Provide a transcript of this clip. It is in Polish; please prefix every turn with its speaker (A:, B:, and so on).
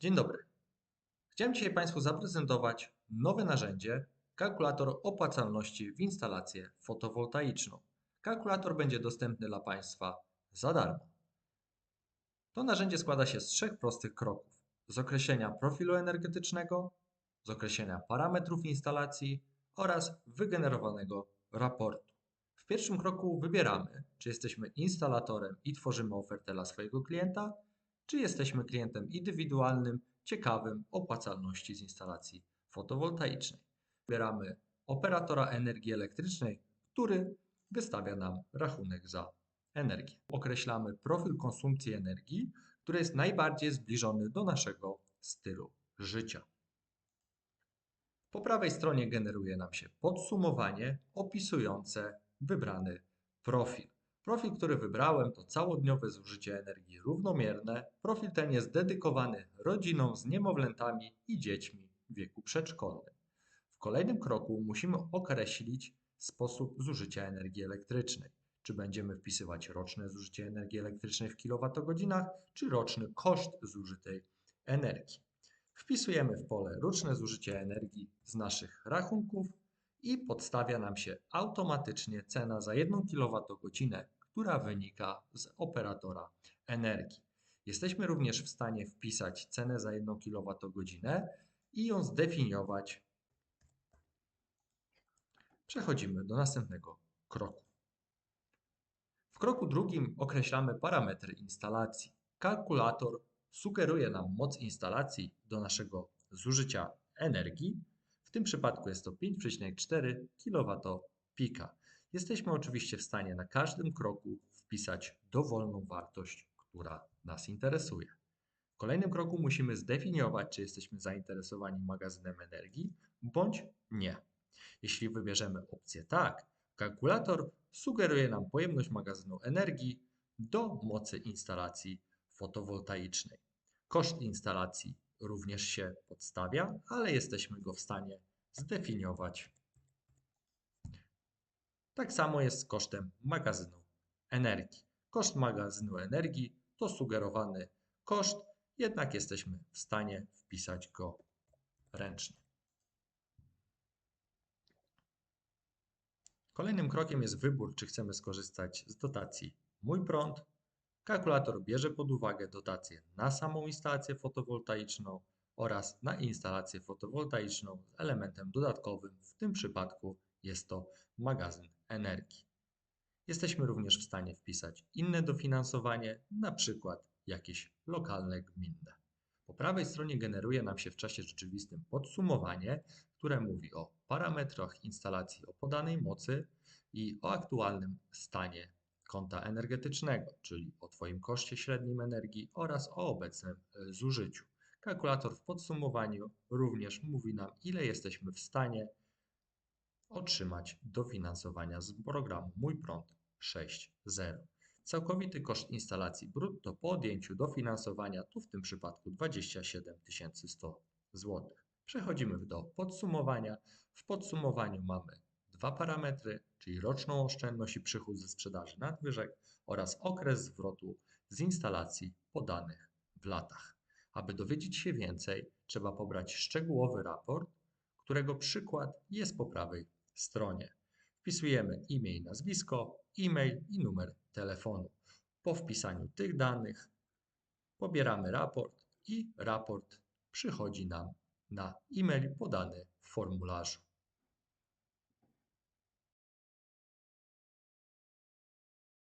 A: Dzień dobry. Chciałem dzisiaj Państwu zaprezentować nowe narzędzie kalkulator opłacalności w instalację fotowoltaiczną. Kalkulator będzie dostępny dla Państwa za darmo. To narzędzie składa się z trzech prostych kroków: z określenia profilu energetycznego, z określenia parametrów instalacji oraz wygenerowanego raportu. W pierwszym kroku wybieramy, czy jesteśmy instalatorem i tworzymy ofertę dla swojego klienta, czy jesteśmy klientem indywidualnym, ciekawym opłacalności z instalacji fotowoltaicznej. Wybieramy operatora energii elektrycznej, który wystawia nam rachunek za energię. Określamy profil konsumpcji energii, który jest najbardziej zbliżony do naszego stylu życia. Po prawej stronie generuje nam się podsumowanie opisujące wybrany profil. Profil, który wybrałem, to całodniowe zużycie energii równomierne. Profil ten jest dedykowany rodzinom z niemowlętami i dziećmi w wieku przedszkolnym. W kolejnym kroku musimy określić sposób zużycia energii elektrycznej. Czy będziemy wpisywać roczne zużycie energii elektrycznej w kilowatogodzinach, czy roczny koszt zużytej energii. Wpisujemy w pole roczne zużycie energii z naszych rachunków i podstawia nam się automatycznie cena za 1 kWh, która wynika z operatora energii. Jesteśmy również w stanie wpisać cenę za 1 kWh i ją zdefiniować. Przechodzimy do następnego kroku. W kroku drugim określamy parametry instalacji. Kalkulator sugeruje nam moc instalacji do naszego zużycia energii. Tym przypadku jest to 5,4 kWp. Jesteśmy oczywiście w stanie na każdym kroku wpisać dowolną wartość, która nas interesuje. W kolejnym kroku musimy zdefiniować, czy jesteśmy zainteresowani magazynem energii bądź nie. Jeśli wybierzemy opcję tak, kalkulator sugeruje nam pojemność magazynu energii do mocy instalacji fotowoltaicznej. Koszt instalacji również się podstawia, ale jesteśmy go w stanie zdefiniować. Tak samo jest z kosztem magazynu energii. Koszt magazynu energii to sugerowany koszt, jednak jesteśmy w stanie wpisać go ręcznie. Kolejnym krokiem jest wybór, czy chcemy skorzystać z dotacji Mój Prąd. Kalkulator bierze pod uwagę dotację na samą instalację fotowoltaiczną oraz na instalację fotowoltaiczną z elementem dodatkowym, w tym przypadku jest to magazyn energii. Jesteśmy również w stanie wpisać inne dofinansowanie, na przykład jakieś lokalne gminne. Po prawej stronie generuje nam się w czasie rzeczywistym podsumowanie, które mówi o parametrach instalacji o podanej mocy i o aktualnym stanie konta energetycznego, czyli o Twoim koszcie średnim energii oraz o obecnym e, zużyciu. Kalkulator w podsumowaniu również mówi nam, ile jesteśmy w stanie otrzymać dofinansowania z programu Mój Prąd 6.0. Całkowity koszt instalacji brutto po odjęciu dofinansowania to w tym przypadku 27 100 zł. Przechodzimy do podsumowania. W podsumowaniu mamy dwa parametry, czyli roczną oszczędność i przychód ze sprzedaży nadwyżek oraz okres zwrotu z instalacji podanych w latach. Aby dowiedzieć się więcej, trzeba pobrać szczegółowy raport, którego przykład jest po prawej stronie. Wpisujemy imię i nazwisko, e-mail i numer telefonu. Po wpisaniu tych danych pobieramy raport i raport przychodzi nam na e-mail podany w formularzu.